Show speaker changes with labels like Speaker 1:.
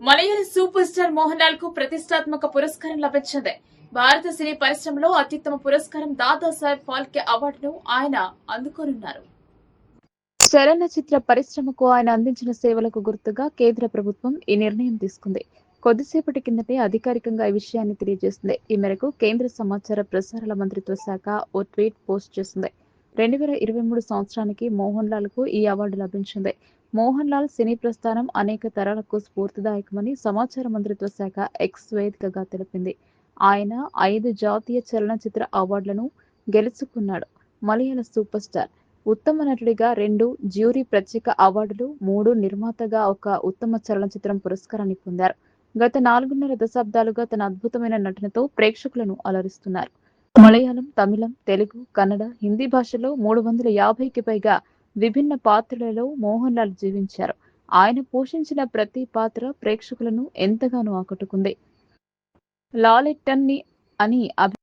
Speaker 1: మలయాళ super star Mohan లాల్కు ప్రతిష్టాత్మక పురస్కారం లభించింది. భారత సినీ పరిశ్రమలో అత్యుత్తమ పురస్కారం దాదాసాహెబ్ ఫాల్కే అవార్డును ఆయన అందుకోనున్నారు. చలనచిత్ర పరిశ్రమకు ఆయన అందించిన సేవలకు గుర్తుగా కేంద్ర ప్రభుత్వం ఈ నిర్ణయం తీసుకుంది. కొద్దిసేపటి కిందటే అధికారికంగా ఈ విషయాన్ని తెలియజేసింది. ఈ మేరకు కేంద్ర సమాచార ప్రసారాల మంత్రిత్వ శాఖ ఓ ట్వీట్ పోస్ట్ చేసింది. రెండు వేల ఇరవై మూడు సంవత్సరానికి మోహన్ లాల్కు ఈ అవార్డు లభించింది. మోహన్ లాల్ సినీ ప్రస్థానం అనేక తరాలకు స్ఫూర్తిదాయకమని సమాచార మంత్రిత్వ శాఖ ఎక్స్ వేదికగా తెలిపింది. ఆయన ఐదు జాతీయ చలనచిత్ర అవార్డులను గెలుచుకున్నాడు. మలయాళ సూపర్ స్టార్. ఉత్తమ నటుడిగా రెండు జ్యూరీ ప్రత్యేక అవార్డులు మూడు నిర్మాతగా ఒక ఉత్తమ చలనచిత్రం పురస్కారాన్ని పొందారు. గత నాలుగున్నర దశాబ్దాలుగా తన అద్భుతమైన నటనతో ప్రేక్షకులను అలరిస్తున్నారు. మలయాళం తమిళం తెలుగు కన్నడ హిందీ భాషలో మూడు వందల యాభైకి పైగా విభిన్న పాత్రలలో మోహన్ లాల్ జీవించారు. ఆయన పోషించిన ప్రతి పాత్ర ప్రేక్షకులను ఎంతగానో ఆకట్టుకుంది. లాలెట్టన్ని అని అభి